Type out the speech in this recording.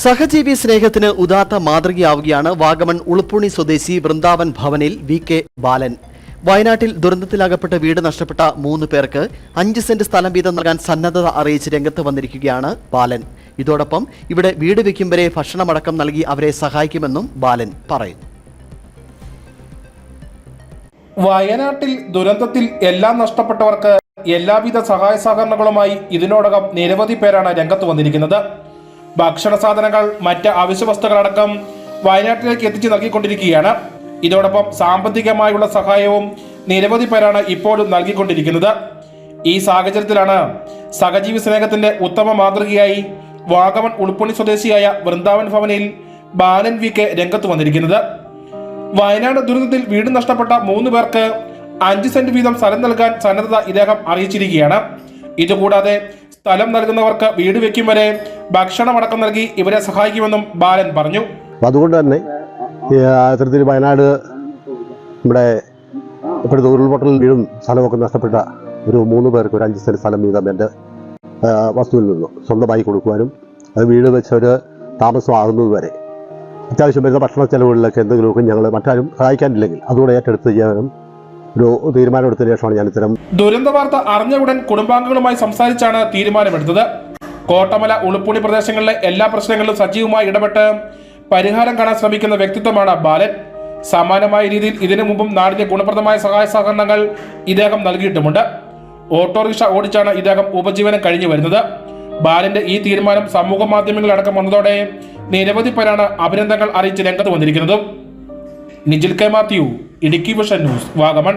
സഹജീവി സ്നേഹത്തിന് ഉദാത്ത മാതൃകയാവുകയാണ് വാഗമൺ ഉളുപ്പുണി സ്വദേശി വൃന്ദാവൻ ഭവനിൽ വി കെ ബാലൻ. വയനാട്ടിൽ ദുരന്തത്തിലകപ്പെട്ട് വീട് നഷ്ടപ്പെട്ട മൂന്ന് പേർക്ക് അഞ്ച് സെന്റ് സ്ഥലം വീതം നൽകാൻ സന്നദ്ധത അറിയിച്ച് രംഗത്ത് വന്നിരിക്കുകയാണ് ബാലൻ. ഇതോടൊപ്പം ഇവിടെ വീട് വെക്കും വരെ ഭക്ഷണമടക്കം നൽകി അവരെ സഹായിക്കുമെന്നും ബാലൻ പറയുന്നു. വയനാട്ടിൽ ദുരന്തത്തിൽ എല്ലാം നഷ്ടപ്പെട്ടവർക്ക് എല്ലാവിധ സഹായ സഹകരണങ്ങളുമായി ഇതിനോടകം നിരവധി പേരാണ് രംഗത്ത് വന്നിരിക്കുന്നത്. ഭക്ഷണ സാധനങ്ങൾ മറ്റ് അവശ്യ വസ്തുക്കളടക്കം വയനാട്ടിലേക്ക് എത്തിച്ചു നൽകിക്കൊണ്ടിരിക്കുകയാണ്. ഇതോടൊപ്പം സാമ്പത്തികമായുള്ള സഹായവും നിരവധി പേരാണ് ഇപ്പോഴും നൽകിക്കൊണ്ടിരിക്കുന്നത്. ഈ സാഹചര്യത്തിലാണ് സഹജീവി സ്നേഹത്തിന്റെ ഉത്തമ മാതൃകയായി വാഗമൺ ഉൾപ്പണി സ്വദേശിയായ വൃന്ദാവൻ ഭവനിൽ ബാലൻ വി കെ രംഗത്ത് വന്നിരിക്കുന്നത്. വയനാട് ദുരന്തത്തിൽ വീട് നഷ്ടപ്പെട്ട മൂന്ന് പേർക്ക് അഞ്ച് സെന്റ് വീതം സ്ഥലം നൽകാൻ സന്നദ്ധത ഇദ്ദേഹം അറിയിച്ചിരിക്കുകയാണ്. ഇതുകൂടാതെ സ്ഥലം നൽകുന്നവർക്ക് വീട് വെക്കും വരെ ഭക്ഷണമടക്കം നൽകി ഇവരെ സഹായിക്കുമെന്നും ബാലൻ പറഞ്ഞു. അതുകൊണ്ട് തന്നെ അത്തരത്തിൽ വയനാട് നമ്മുടെ ഇപ്പോഴത്തെ ഉരുൾപൊട്ടൽ വീടും സ്ഥലമൊക്കെ നഷ്ടപ്പെട്ട ഒരു മൂന്ന് പേർക്ക് ഒരു അഞ്ച് സെന്റ് സ്ഥലം വീതം എന്റെ വസ്തുവിൽ നിന്നും സ്വന്തമായി കൊടുക്കുവാനും അത് വീട് വെച്ചവർ താമസമാകുന്നത് വരെ. അത്യാവശ്യം വരുന്ന ഭക്ഷണ ചെലവുകളിലൊക്കെ എന്തെങ്കിലുമൊക്കെ ഞങ്ങൾ മറ്റാരും സഹായിക്കാനില്ലെങ്കിൽ അതുകൂടെ ഏറ്റെടുത്ത് ചെയ്യാനും ഒരു തീരുമാനമെടുത്ത ശേഷമാണ് ഞാൻ ഇത്തരം ദുരന്ത വാർത്ത അറിഞ്ഞ ഉടൻ കുടുംബാംഗങ്ങളുമായി സംസാരിച്ചാണ് തീരുമാനമെടുത്തത്. കോട്ടമല ഉളുപ്പുണി പ്രദേശങ്ങളിലെ എല്ലാ പ്രശ്നങ്ങളിലും സജീവമായി ഇടപെട്ട് പരിഹാരം കാണാൻ ശ്രമിക്കുന്ന വ്യക്തിത്വമാണ് ബാലൻ. സമാനമായ രീതിയിൽ ഇതിനു മുമ്പും നാടിന്റെ ഗുണപ്രദമായ സഹായ സഹകരണങ്ങൾ ഇദ്ദേഹം നൽകിയിട്ടുമുണ്ട്. ഓട്ടോറിക്ഷ ഓടിച്ചാണ് ഇദ്ദേഹം ഉപജീവനം കഴിഞ്ഞു വരുന്നത്. ബാലന്റെ ഈ തീരുമാനം സമൂഹ മാധ്യമങ്ങളിലടക്കം വന്നതോടെ നിരവധി പേരാണ് അഭിനന്ദനങ്ങൾ അറിയിച്ച് രംഗത്ത് വന്നിരിക്കുന്നത്. Nijil K. Mathew Idukki vision news Vagamon.